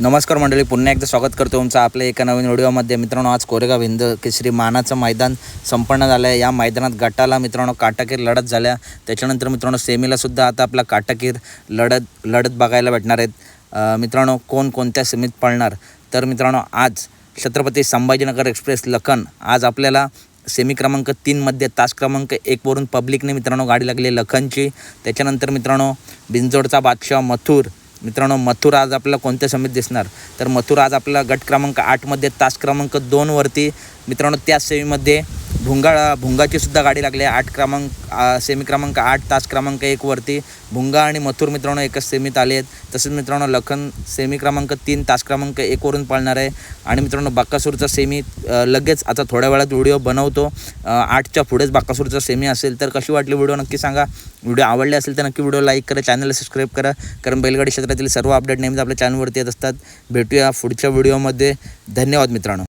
नमस्कार मंडळी पुन्हा एकदा स्वागत करतो तुमचं आपल्या एका नवीन व्हिडिओमध्ये. मित्रांनो आज कोरेगाव हिंद केसरी मानाचं मैदान संपन्न झालं आहे या मैदानात गटाला मित्रांनो काटाकीर लढत झाल्या. त्याच्यानंतर मित्रांनो सेमीलासुद्धा आता आपला काटाकीर लढत लढत बघायला भेटणार आहेत. मित्रांनो कोण कोणत्या सेमीत पळणार? तर मित्रांनो आज छत्रपती संभाजीनगर एक्सप्रेस लखन आज आपल्याला सेमी क्रमांक तीनमध्ये तास क्रमांक एकवरून पब्लिकने मित्रांनो गाडी लागली आहे लखनची. त्याच्यानंतर मित्रांनो बिंजोडचा बादशाह मथुर मित्रांनो मथुर आज आपल्याला कोणत्या समित दिसणार? तर मथुर आज आपला गट क्रमांक आठमध्ये तास क्रमांक दोनवरती मित्रांनो त्या सेवीमध्ये भुंगा भुंगाची सुद्धा गाडी लागली आहे. आठ क्रमांक सेमी क्रमांक आठ तास क्रमांक एकवरती भुंगा आणि मथुर मित्रांनो एकच सेमीत आले आहेत तसेच मित्रांनो लखन सेमी क्रमांक तीन तास क्रमांक एकवरून पाळणार आहे. आणि मित्रांनो बाक्कासूरचा सेमी लगेच आता थोड्या वेळात व्हिडिओ बनवतो. आठच्या पुढेच बाक्कासूरचा सेमी असेल तर कशी वाटली व्हिडिओ नक्की सांगा. व्हिडिओ आवडले असेल तर नक्की व्हिडिओ लाईक करा चॅनलला सबस्क्राईब करा. कारण बैलगाडी क्षेत्रातील सर्व अपडेट नेहमीच आपल्या चॅनलवरती येत असतात. भेटूया पुढच्या व्हिडिओमध्ये. धन्यवाद मित्रांनो.